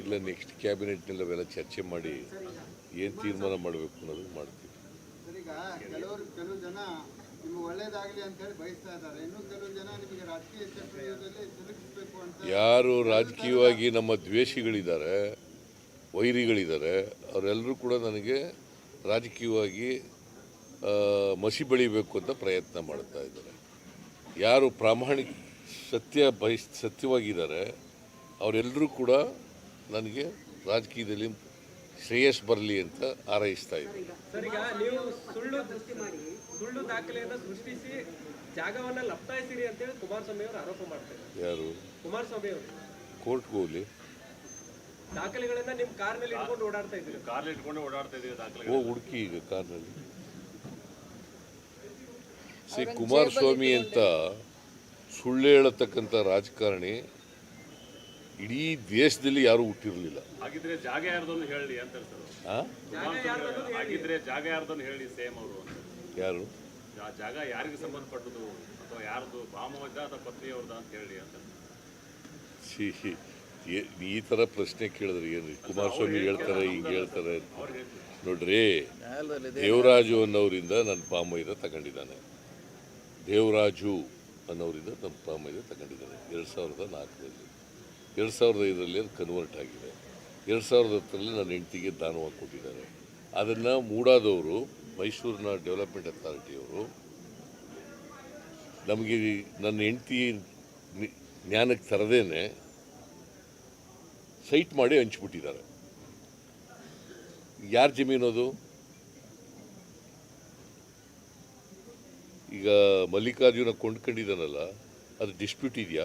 ಇಲ್ಲ ನೆಕ್ಸ್ಟ್ ಕ್ಯಾಬಿನೆಟ್ನಲ್ಲಿ ಅವೆಲ್ಲ ಚರ್ಚೆ ಮಾಡಿ ಏನು ತೀರ್ಮಾನ ಮಾಡಬೇಕು ಅನ್ನೋದು ಮಾಡ್ತೀವಿ. ಈಗ ಕೆಲವರು ಕೆಲವು ಜನ ನಿಮ್ಗೆ ಒಳ್ಳೇದಾಗ್ಲಿ ಅಂತ ಹೇಳಿ ಬಯಸ್ತಾ ಇದ್ದಾರೆ. ಇನ್ನು ಕೆಲವು ಜನ ನಿಮಗೆ ರಾಜಕೀಯ ಚಕ್ರವ್ಯೂಹದಲ್ಲಿ ಸಿಲುಕಿಸ್ಬೇಕು ಅಂತ ಯಾರು ರಾಜಕೀಯವಾಗಿ ನಮ್ಮ ದ್ವೇಷಿಗಳಿದ್ದಾರೆ ವೈರಿಗಳಿದ್ದಾರೆ ಅವರೆಲ್ಲರೂ ಕೂಡ ನನಗೆ ರಾಜಕೀಯವಾಗಿ ಮಸಿ ಬೆಳಿಬೇಕು ಅಂತ ಪ್ರಯತ್ನ ಮಾಡ್ತಾ ಇದ್ದಾರೆ. ಯಾರು ಪ್ರಾಮಾಣಿಕ ಸತ್ಯ ಬಯಸ್ ಸತ್ಯವಾಗಿದ್ದಾರೆ ಅವರೆಲ್ಲರೂ ಕೂಡ ನನಗೆ ರಾಜಕೀಯದಲ್ಲಿ ಶ್ರೇಯಸ್ ಬರಲಿ ಅಂತ ಹಾರೈಸ್ತಾ ಇದ್ದಾರೆ ಸರ್ ಈಗ ನೀವು ಸುಳ್ಳು ಸುಳ್ಳು ದಾಖಲೆಯನ್ನ ಸೃಷ್ಟಿಸಿ ಜಾಗವನ್ನ ಲಪ್ತಾಯಿಸಿರಿ ಅಂತೇಳಿ ಕುಮಾರಸ್ವಾಮಿ ಅವರು ಆರೋಪ ಮಾಡ್ತಾರೆ ಯಾರು? ಕೋರ್ಟ್ಗೆ ಹೋಗ್ಲಿ. ಹೋಗಿ ಹುಡುಕಿ ಈಗ ಕಾರ್ನಲ್ಲಿ. ಸಿ ಕುಮಾರಸ್ವಾಮಿ ಅಂತ ಸುಳ್ಳು ಹೇಳತಕ್ಕಂಥ ರಾಜಕಾರಣಿ ಇಡೀ ದೇಶದಲ್ಲಿ ಯಾರೂ ಹುಟ್ಟಿರಲಿಲ್ಲ. ಹಾಗಿದ್ರೆ ಜಾಗ ಯಾರ್ದೊಂದು ಹೇಳಿ ಅಂತ ಸರ್ ಆ? ಹಾಗಿದ್ರೆ ಜಾಗ ಯಾರ್ದೊಂದು ಹೇಳಿ ಸೇಮ್ ಅವರು ಅಂತ. ಯಾರು? ಆ ಜಾಗ ಯಾರಿಗೆ ಸಂಬಂಧಪಟ್ಟದು ಅಥವಾ ಯಾರ್ದು ಭಾಮವದ್ದ ಅಥವಾ ಪತ್ನಿಯವ್ರದ ಅಂತ ಹೇಳಿ ಅಂತ. ಈ ಥರ ಪ್ರಶ್ನೆ ಕೇಳಿದ್ರೆ ಏನು ಕುಮಾರಸ್ವಾಮಿ ಹೇಳ್ತಾರೆ ಹಿಂಗೆ ಹೇಳ್ತಾರೆ. ನೋಡ್ರಿ ದೇವರಾಜು ಅನ್ನೋರಿಂದ ನನ್ನ ಪಾಮೈದ ತಗೊಂಡಿದ್ದಾನೆ. ದೇವರಾಜು ಅನ್ನೋರಿಂದ ನನ್ನ ಪಾಮೈದ ತಗೊಂಡಿದ್ದಾನೆ. ಎರಡು ಸಾವಿರದ ನಾಲ್ಕರಲ್ಲಿ. ಎರಡು ಸಾವಿರದ ಐದರಲ್ಲಿ ಅದು ಕನ್ವರ್ಟ್ ಆಗಿದೆ. ಎರಡು ಸಾವಿರದ ಹತ್ತರಲ್ಲಿ ನನ್ನ ಹೆಂಡತಿಗೆ ದಾನವಾಗಿ ಕೊಟ್ಟಿದ್ದಾರೆ. ಅದನ್ನು ಮೂಡಾದವರು, ಮೈಸೂರಿನ ಡೆವಲಪ್ಮೆಂಟ್ ಅಥಾರಿಟಿಯವರು ನಮಗೆ ನನ್ನ ಹೆಂಡತಿ ಜ್ಞಾನಕ್ಕೆ ತರದೇನೆ ಸೈಟ್ ಮಾಡಿ ಹಂಚ್ಬಿಟ್ಟಿದ್ದಾರೆ. ಯಾರ ಜಮೀನು ಅದು? ಈಗ ಮಲ್ಲಿಕಾರ್ಜುನ ಕೊಂಡ್ಕೊಂಡಿದ್ದಾನಲ್ಲ, ಅದು ಡಿಸ್ಪ್ಯೂಟ್ ಇದೆಯಾ?